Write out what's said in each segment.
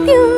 ആദ്യം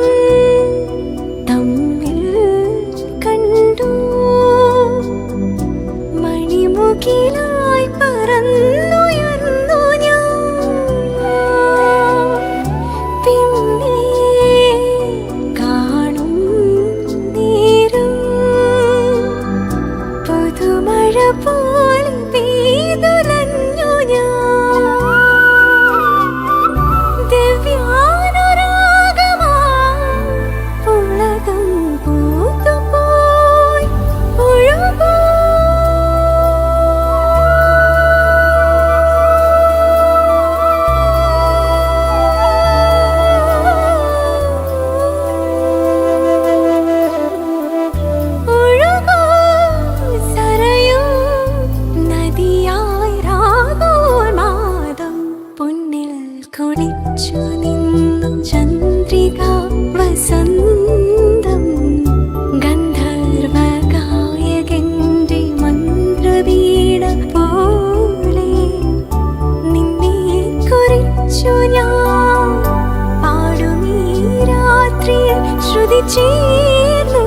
రాత్రి శృతి చేను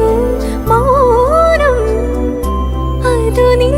మౌనం. అదుని